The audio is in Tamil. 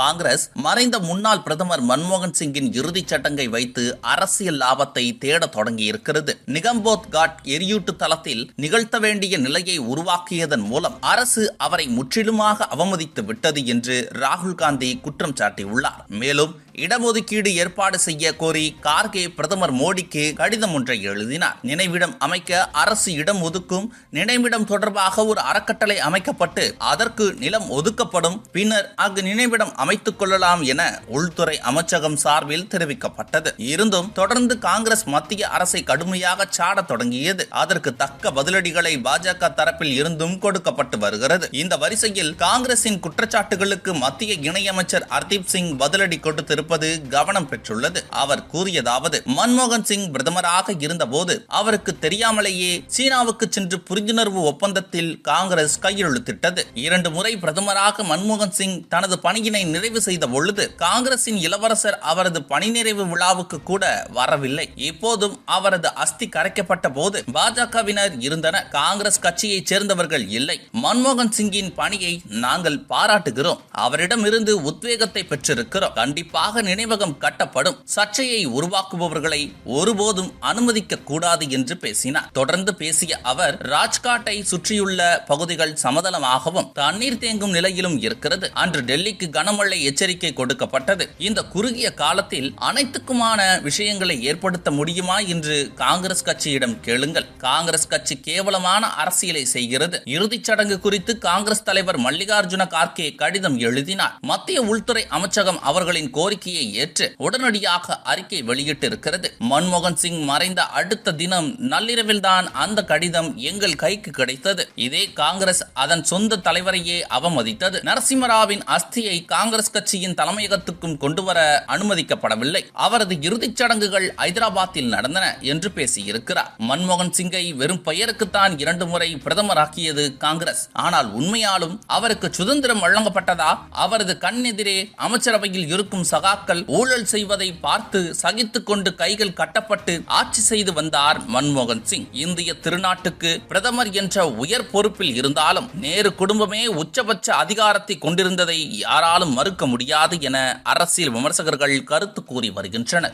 காங்கிரஸ் மறைந்த முன்னாள் பிரதமர் மன்மோகன் சிங்கின் இறுதிச் சட்டங்கை வைத்து அரசியல் லாபத்தை தேட தொடங்கியிருக்கிறது. நிகம்போத் காட் எரியூட்டு தளத்தில் நிகழ்த்த வேண்டிய நிலையை உருவாக்கியதன் மூலம் அரசு அவரை முற்றிலுமாக அவமதித்து விட்டது என்று ராகுல் காந்தி குற்றம் சாட்டியுள்ளார். மேலும் இடஒதுக்கீடு ஏற்பாடு செய்ய கோரி கார்கே பிரதமர் மோடிக்கு கடிதம் ஒன்றை எழுதினார். நினைவிடம் அமைக்க அரசு இடம் ஒதுக்கும் நினைவிடம் தொடர்பாக ஒரு அறக்கட்டளை அமைக்கப்பட்டு அதற்கு நிலம் ஒதுக்கப்படும் பின்னர் அங்கு நினைவிடம் அமைத்துக் கொள்ளலாம் என உள்துறை அமைச்சகம் சார்பில் தெரிவிக்கப்பட்டது. இருந்தும் தொடர்ந்து காங்கிரஸ் மத்திய அரசை கடுமையாக சாட தொடங்கியது. அதற்கு தக்க பதிலடிகளை பாஜக தரப்பில் இருந்தும் கொடுக்கப்பட்டு வருகிறது. இந்த வரிசையில் காங்கிரசின் குற்றச்சாட்டுகளுக்கு மத்திய இணையமைச்சர் ஹர்தீப் சிங் பதிலடி கொடுத்திருப்பது கவனம் பெற்றுள்ளது. அவர் கூறியதாவது மன்மோகன் சிங் பிரதமராக இருந்தபோது அவருக்கு தெரியாமலேயே சீனாவுக்கு சென்று புரிந்துணர்வு ஒப்பந்தத்தில் காங்கிரஸ் கையெழுத்திட்டது. இரண்டு முறை பிரதமராக மன்மோகன் சிங் தனது பணியினை நிறைவு செய்த பொழுது காங்கிரசின் இளவரசர் அவரது பணி நிறைவு விழாவுக்கு கூட வரவில்லை. இப்போதும் அவரது அஸ்தி கரைக்கப்பட்ட போது பாஜகவினர் இருந்தனர். காங்கிரஸ் கட்சியைச் சேர்ந்தவர்கள் இல்லை. மன்மோகன் சிங்கின் பணியை நாங்கள் பாராட்டுகிறோம். அவரிடமிருந்து உத்வேகத்தை பெற்றிருக்கிறோம். கண்டிப்பாக நினைவகம் கட்டப்படும். சர்ச்சையை உருவாக்குபவர்களை ஒருபோதும் அனுமதிக்க கூடாது என்று பேசினார். தொடர்ந்து பேசிய அவர் ராஜ்காட்டை சுற்றியுள்ள பகுதிகள் சமதளமாகவும் தண்ணீர் தேங்கும் நிலையிலும் இருக்கிறது. அன்று டெல்லிக்கு கனமழை எச்சரிக்கை கொடுக்கப்பட்டது. இந்த குறுகிய காலத்தில் அனைத்துக்குமான விஷயங்களை ஏற்படுத்த முடியுமா என்று காங்கிரஸ் கட்சியிடம் கேளுங்கள். காங்கிரஸ் கட்சி கேவலமான அரசியலை செய்கிறது. இறுதிச் சடங்கு குறித்து காங்கிரஸ் தலைவர் மல்லிகார்ஜுன கார்கே கடிதம் எழுதினார். மத்திய உள்துறை அமைச்சகம் அவர்களின் கோரிக்கையை ஏற்று உடனடியாக அறிக்கை வெளியிட்டிருக்கிறது. மன்மோகன் சிங் மறைந்த அடுத்த தினம் நள்ளிரவில்தான் அந்த கடிதம் எங்கள் கைக்கு கிடைத்தது. இதே காங்கிரஸ் அதன் சொந்த தலைவரையே அவமதித்தது. நரசிம்மராவின் அஸ்தியை காங்கிரஸ் காங்கிரஸ் கட்சியின் தலைமையகத்துக்கும் கொண்டு வர அனுமதிக்கப்படவில்லை. அவரது இறுதிச் சடங்குகள் ஐதராபாத்தில் நடந்தன என்று பேசியிருக்கிறார். மன்மோகன் சிங்கை வெறும் பெயருக்குத்தான் இரண்டு முறை பிரதமராக்கியது காங்கிரஸ். ஆனால் உண்மையாலும் அவருக்கு சுதந்திரம் வழங்கப்பட்டதா? அவரது கண்ணெதிரே அமைச்சரவையில் இருக்கும் சகாக்கள் ஊழல் செய்வதை பார்த்து சகித்துக் கொண்டு கைகள் கட்டப்பட்டு ஆட்சி செய்து வந்தார் மன்மோகன் சிங். இந்திய திருநாட்டுக்கு பிரதமர் என்ற உயர் பொறுப்பில் இருந்தாலும் நேரு குடும்பமே உச்சபட்ச அதிகாரத்தை கொண்டிருந்ததை யாராலும் மறுக்க முடியாது என அரசியல் விமர்சகர்கள் கருத்து கூறி வருகின்றனர்.